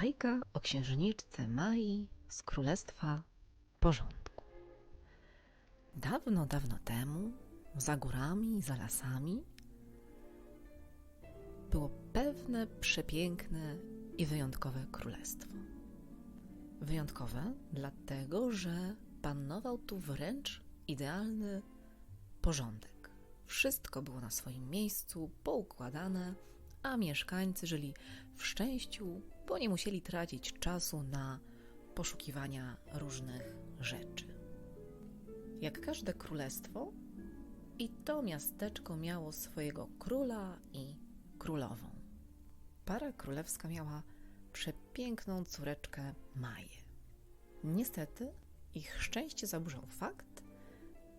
Bajka o księżniczce Mai z królestwa porządku. Dawno, dawno temu, za górami, za lasami, było pewne przepiękne i wyjątkowe królestwo. Wyjątkowe dlatego, że panował tu wręcz idealny porządek. Wszystko było na swoim miejscu, poukładane, a mieszkańcy żyli w szczęściu, bo nie musieli tracić czasu na poszukiwania różnych rzeczy. Jak każde królestwo, i to miasteczko miało swojego króla i królową. Para królewska miała przepiękną córeczkę Maję. Niestety, ich szczęście zaburzał fakt,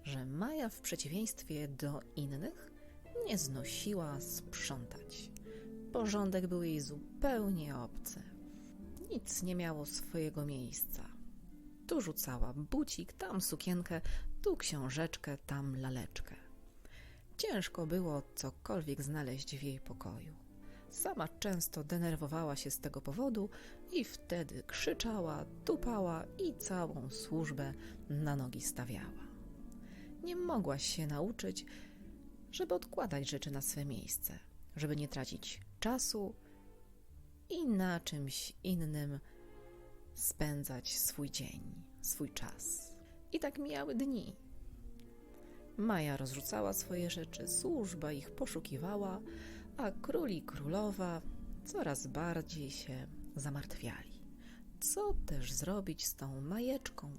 że Maja w przeciwieństwie do innych nie znosiła sprzątać. Porządek był jej zupełnie obcy. Nic nie miało swojego miejsca. Tu rzucała bucik, tam sukienkę, tu książeczkę, tam laleczkę. Ciężko było cokolwiek znaleźć w jej pokoju. Sama często denerwowała się z tego powodu i wtedy krzyczała, tupała i całą służbę na nogi stawiała. Nie mogła się nauczyć, żeby odkładać rzeczy na swe miejsce, żeby nie tracić czasu i na czymś innym spędzać swój dzień, swój czas. I tak mijały dni. Maja rozrzucała swoje rzeczy, służba ich poszukiwała, a król i królowa coraz bardziej się zamartwiali. Co też zrobić z tą majeczką?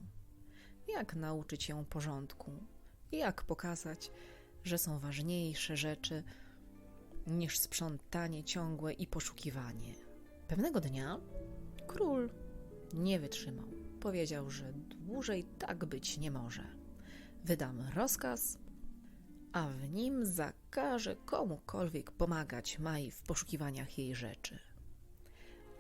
Jak nauczyć ją porządku? Jak pokazać, że są ważniejsze rzeczy niż sprzątanie ciągłe i poszukiwanie? Pewnego dnia król nie wytrzymał. Powiedział, że dłużej tak być nie może. Wydam rozkaz, a w nim zakaże komukolwiek pomagać Mai w poszukiwaniach jej rzeczy.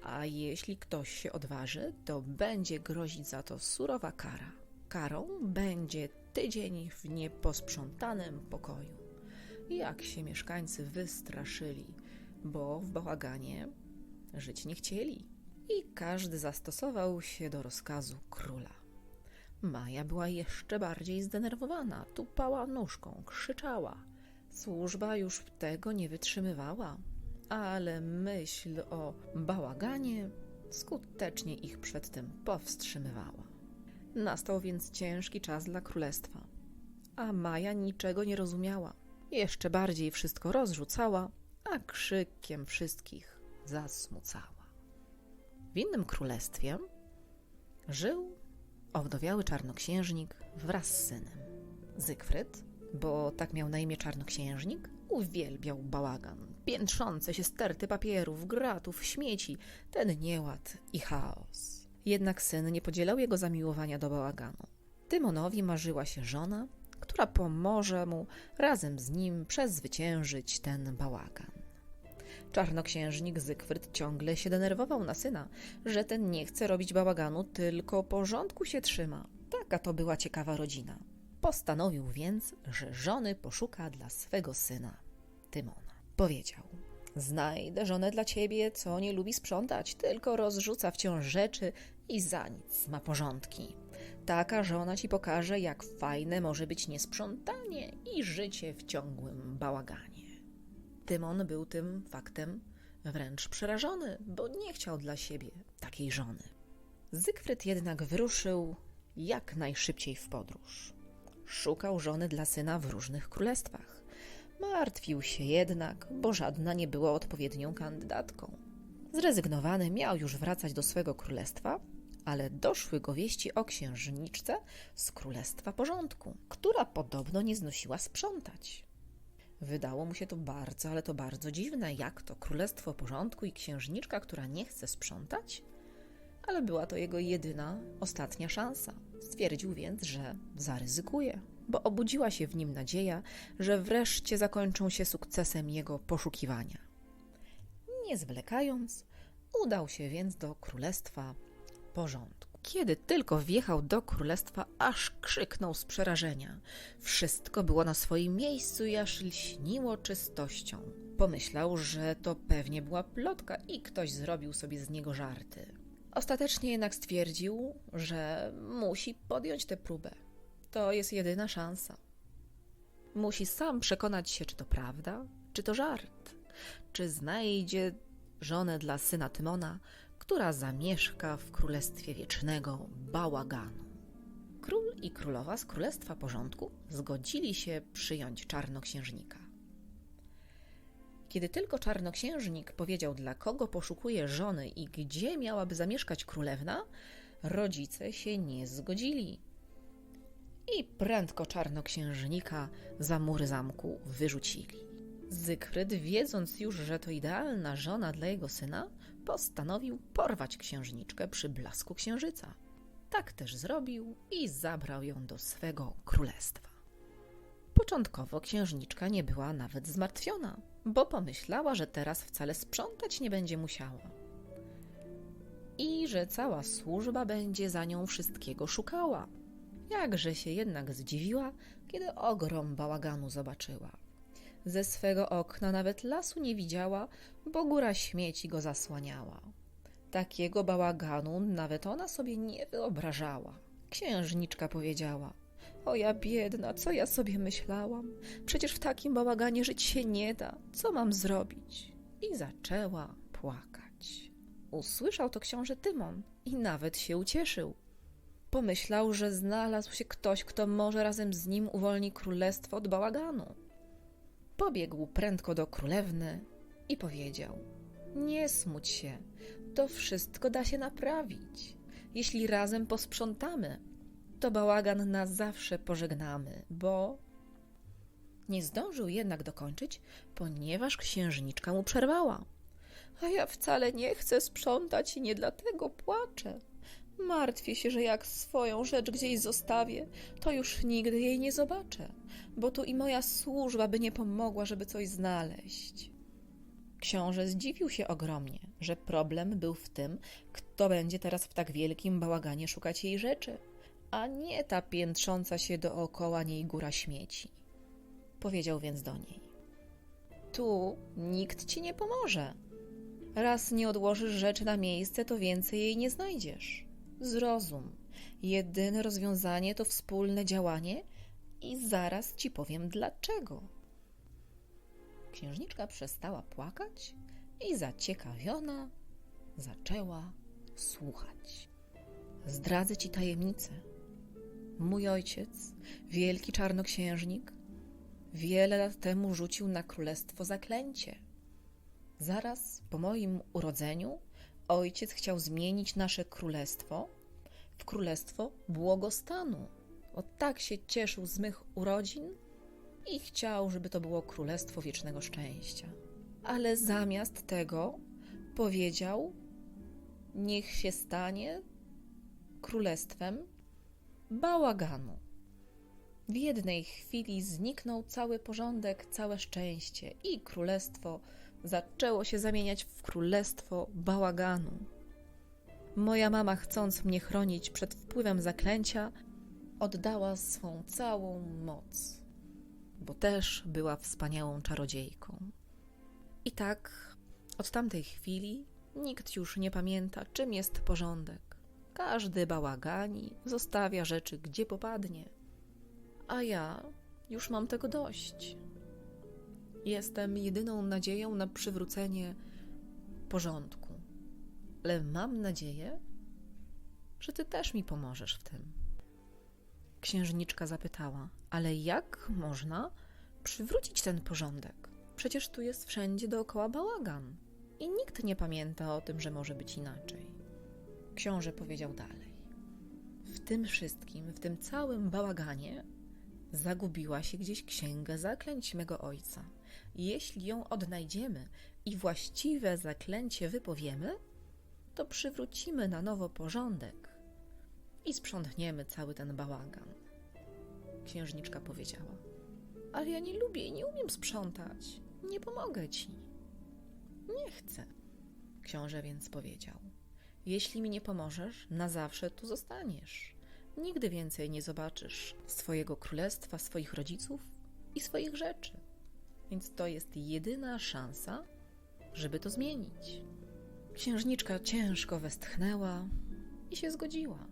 A jeśli ktoś się odważy, to będzie grozić za to surowa kara. Karą będzie tydzień w nieposprzątanym pokoju. Jak się mieszkańcy wystraszyli, bo w bałaganie żyć nie chcieli. I każdy zastosował się do rozkazu króla. Maja była jeszcze bardziej zdenerwowana, tupała nóżką, krzyczała. Służba już tego nie wytrzymywała, ale myśl o bałaganie skutecznie ich przed tym powstrzymywała. Nastał więc ciężki czas dla królestwa, a Maja niczego nie rozumiała. Jeszcze bardziej wszystko rozrzucała, a krzykiem wszystkich zasmucała. W innym królestwie żył owdowiały czarnoksiężnik wraz z synem. Zygfryd, bo tak miał na imię czarnoksiężnik, uwielbiał bałagan, piętrzące się sterty papierów, gratów, śmieci, ten nieład i chaos. Jednak syn nie podzielał jego zamiłowania do bałaganu. Tymonowi marzyła się żona, która pomoże mu razem z nim przezwyciężyć ten bałagan. Czarnoksiężnik Zygfryd ciągle się denerwował na syna, że ten nie chce robić bałaganu, tylko porządku się trzyma. Taka to była ciekawa rodzina. Postanowił więc, że żony poszuka dla swego syna, Tymona. Powiedział: Znajdę żonę dla ciebie, co nie lubi sprzątać, tylko rozrzuca wciąż rzeczy i za nic ma porządki. Taka żona ci pokaże, jak fajne może być niesprzątanie i życie w ciągłym bałaganie. Tymon był tym faktem wręcz przerażony, bo nie chciał dla siebie takiej żony. Zygfryd jednak wyruszył jak najszybciej w podróż. Szukał żony dla syna w różnych królestwach. Martwił się jednak, bo żadna nie była odpowiednią kandydatką. Zrezygnowany miał już wracać do swego królestwa, ale doszły go wieści o księżniczce z królestwa porządku, która podobno nie znosiła sprzątać. Wydało mu się to bardzo, ale to bardzo dziwne, jak to królestwo porządku i księżniczka, która nie chce sprzątać? Ale była to jego jedyna, ostatnia szansa. Stwierdził więc, że zaryzykuje, bo obudziła się w nim nadzieja, że wreszcie zakończą się sukcesem jego poszukiwania. Nie zwlekając, udał się więc do królestwa porządku. Kiedy tylko wjechał do królestwa, aż krzyknął z przerażenia. Wszystko było na swoim miejscu i aż lśniło czystością. Pomyślał, że to pewnie była plotka i ktoś zrobił sobie z niego żarty. Ostatecznie jednak stwierdził, że musi podjąć tę próbę. To jest jedyna szansa. Musi sam przekonać się, czy to prawda, czy to żart, czy znajdzie żonę dla syna Tymona, która zamieszka w królestwie wiecznego bałaganu. Król i królowa z królestwa porządku zgodzili się przyjąć czarnoksiężnika. Kiedy tylko czarnoksiężnik powiedział, dla kogo poszukuje żony i gdzie miałaby zamieszkać królewna, rodzice się nie zgodzili. I prędko czarnoksiężnika za mury zamku wyrzucili. Zygfryd, wiedząc już, że to idealna żona dla jego syna, postanowił porwać księżniczkę przy blasku księżyca. Tak też zrobił i zabrał ją do swego królestwa. Początkowo księżniczka nie była nawet zmartwiona, bo pomyślała, że teraz wcale sprzątać nie będzie musiała. I że cała służba będzie za nią wszystkiego szukała. Jakże się jednak zdziwiła, kiedy ogrom bałaganu zobaczyła. Ze swego okna nawet lasu nie widziała, bo góra śmieci go zasłaniała. Takiego bałaganu nawet ona sobie nie wyobrażała. Księżniczka powiedziała: O ja biedna, co ja sobie myślałam? Przecież w takim bałaganie żyć się nie da. Co mam zrobić? I zaczęła płakać. Usłyszał to książę Tymon i nawet się ucieszył. Pomyślał, że znalazł się ktoś, kto może razem z nim uwolni królestwo od bałaganu. Pobiegł prędko do królewny i powiedział: Nie smuć się, to wszystko da się naprawić. Jeśli razem posprzątamy, to bałagan na zawsze pożegnamy, bo. Nie zdążył jednak dokończyć, ponieważ księżniczka mu przerwała. A ja wcale nie chcę sprzątać i nie dlatego płaczę. Martwię się, że jak swoją rzecz gdzieś zostawię, to już nigdy jej nie zobaczę, bo tu i moja służba by nie pomogła, żeby coś znaleźć. Książę zdziwił się ogromnie, że problem był w tym, kto będzie teraz w tak wielkim bałaganie szukać jej rzeczy, a nie ta piętrząca się dookoła niej góra śmieci. Powiedział więc do niej: Tu nikt ci nie pomoże. Raz nie odłożysz rzeczy na miejsce, to więcej jej nie znajdziesz. Zrozum. Jedyne rozwiązanie to wspólne działanie i zaraz ci powiem dlaczego. Księżniczka przestała płakać i zaciekawiona zaczęła słuchać. Zdradzę ci tajemnicę. Mój ojciec, wielki czarnoksiężnik, wiele lat temu rzucił na królestwo zaklęcie. Zaraz po moim urodzeniu ojciec chciał zmienić nasze królestwo w królestwo błogostanu. O tak się cieszył z mych urodzin i chciał, żeby to było królestwo wiecznego szczęścia. Ale zamiast tego powiedział: Niech się stanie królestwem bałaganu. W jednej chwili zniknął cały porządek, całe szczęście i królestwo zaczęło się zamieniać w królestwo bałaganu. Moja mama, chcąc mnie chronić przed wpływem zaklęcia, oddała swą całą moc, bo też była wspaniałą czarodziejką. I tak od tamtej chwili nikt już nie pamięta, czym jest porządek. Każdy bałagani, zostawia rzeczy gdzie popadnie. A ja już mam tego dość. Jestem jedyną nadzieją na przywrócenie porządku. Ale mam nadzieję, że ty też mi pomożesz w tym. Księżniczka zapytała: Ale jak można przywrócić ten porządek? Przecież tu jest wszędzie dookoła bałagan i nikt nie pamięta o tym, że może być inaczej. Książę powiedział dalej: W tym wszystkim, w tym całym bałaganie, zagubiła się gdzieś księga zaklęć mego ojca. Jeśli ją odnajdziemy i właściwe zaklęcie wypowiemy, to przywrócimy na nowo porządek i sprzątniemy cały ten bałagan. Księżniczka powiedziała: Ale ja nie lubię i nie umiem sprzątać. Nie pomogę ci. Nie chcę. Książę więc powiedział: Jeśli mi nie pomożesz, na zawsze tu zostaniesz. Nigdy więcej nie zobaczysz swojego królestwa, swoich rodziców i swoich rzeczy. Więc to jest jedyna szansa, żeby to zmienić. Księżniczka ciężko westchnęła i się zgodziła.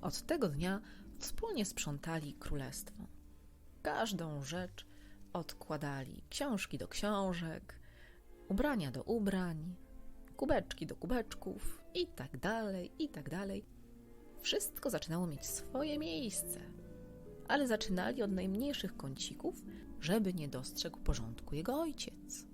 Od tego dnia wspólnie sprzątali królestwo. Każdą rzecz odkładali: książki do książek, ubrania do ubrań, kubeczki do kubeczków i tak dalej, i tak dalej. Wszystko zaczynało mieć swoje miejsce, ale zaczynali od najmniejszych kącików, żeby nie dostrzegł porządku jego ojciec.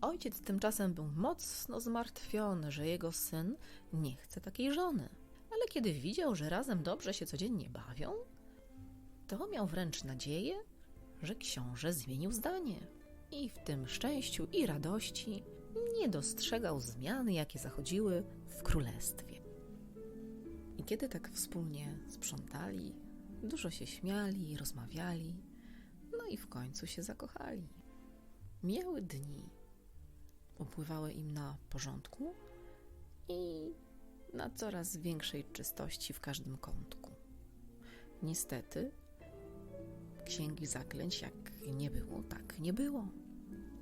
Ojciec tymczasem był mocno zmartwiony, że jego syn nie chce takiej żony. Ale kiedy widział, że razem dobrze się codziennie bawią, to miał wręcz nadzieję, że książę zmienił zdanie. I w tym szczęściu i radości nie dostrzegał zmiany, jakie zachodziły w królestwie. Kiedy tak wspólnie sprzątali, dużo się śmiali, rozmawiali, no i w końcu się zakochali. Miały dni, upływały im na porządku i na coraz większej czystości w każdym kątku. Niestety, księgi zaklęć jak nie było, tak nie było.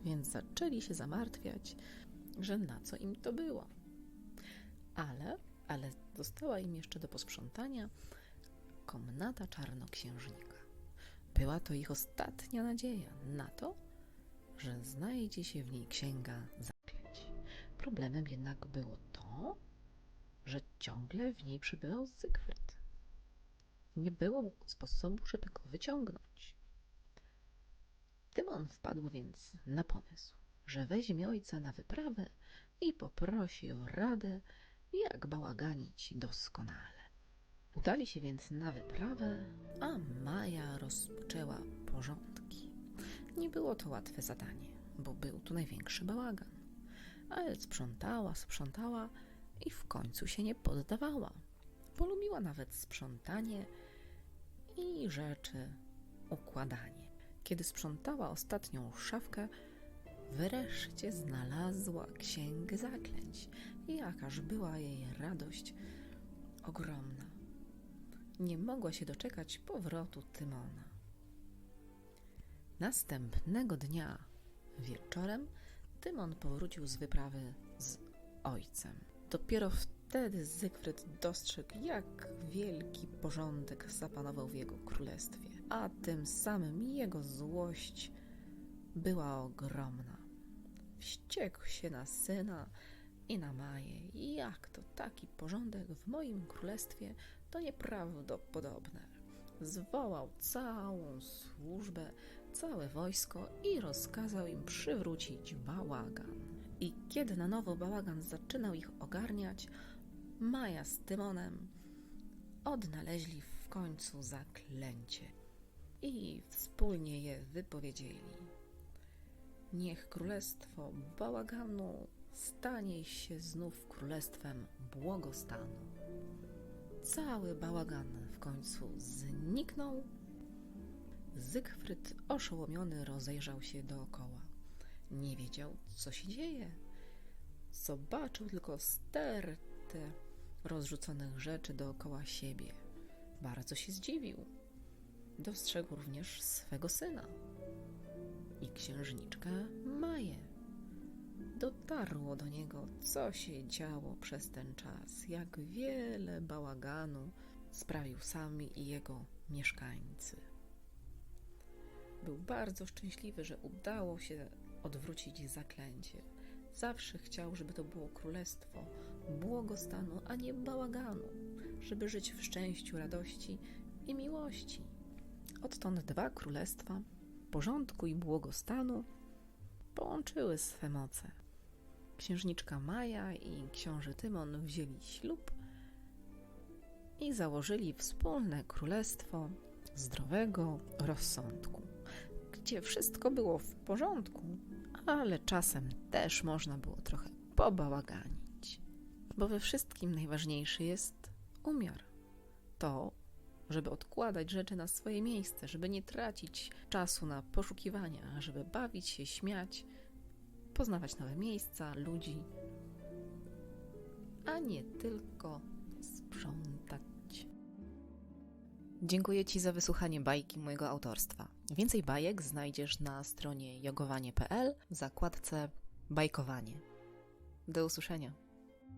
Więc zaczęli się zamartwiać, że na co im to było. Ale, ale została im jeszcze do posprzątania komnata czarnoksiężnika. Była to ich ostatnia nadzieja na to, że znajdzie się w niej księga zaklęć. Problemem jednak było to, że ciągle w niej przybywał Zygfryd. Nie było sposobu, żeby go wyciągnąć. Tymon wpadł więc na pomysł, że weźmie ojca na wyprawę i poprosi o radę, jak bałaganić doskonale. Udali się więc na wyprawę, a Maja rozpoczęła porządki. Nie było to łatwe zadanie, bo był tu największy bałagan. Ale sprzątała, sprzątała i w końcu się nie poddawała. Polubiła nawet sprzątanie i rzeczy układanie. Kiedy sprzątała ostatnią szafkę, wreszcie znalazła księgę zaklęć. Jakaż była jej radość ogromna. Nie mogła się doczekać powrotu Tymona. Następnego dnia wieczorem Tymon powrócił z wyprawy z ojcem. Dopiero wtedy Zygfryd dostrzegł, jak wielki porządek zapanował w jego królestwie, a tym samym jego złość była ogromna. Wściekł się na syna i na Maję. Jak to taki porządek w moim królestwie to nieprawdopodobne. Zwołał całą służbę, całe wojsko i rozkazał im przywrócić bałagan. I kiedy na nowo bałagan zaczynał ich ogarniać, Maja z Tymonem odnaleźli w końcu zaklęcie i wspólnie je wypowiedzieli. Niech królestwo bałaganu stanie się znów królestwem błogostanu. Cały bałagan w końcu zniknął. Zygfryd oszołomiony rozejrzał się dookoła. Nie wiedział, co się dzieje. Zobaczył tylko stertę rozrzuconych rzeczy dookoła siebie. Bardzo się zdziwił. Dostrzegł również swego syna i księżniczkę Maję. Dotarło do niego, co się działo przez ten czas, jak wiele bałaganu sprawił sami i jego mieszkańcy. Był bardzo szczęśliwy, że udało się odwrócić zaklęcie. Zawsze chciał, żeby to było królestwo błogostanu, a nie bałaganu, żeby żyć w szczęściu, radości i miłości. Odtąd dwa królestwa, porządku i błogostanu, połączyły swe moce. Księżniczka Maja i książę Tymon wzięli ślub i założyli wspólne królestwo zdrowego rozsądku, gdzie wszystko było w porządku, ale czasem też można było trochę pobałaganić, bo we wszystkim najważniejszy jest umiar. To, żeby odkładać rzeczy na swoje miejsce, żeby nie tracić czasu na poszukiwania, żeby bawić się, śmiać, poznawać nowe miejsca, ludzi, a nie tylko sprzątać. Dziękuję Ci za wysłuchanie bajki mojego autorstwa. Więcej bajek znajdziesz na stronie jogowanie.pl w zakładce bajkowanie. Do usłyszenia.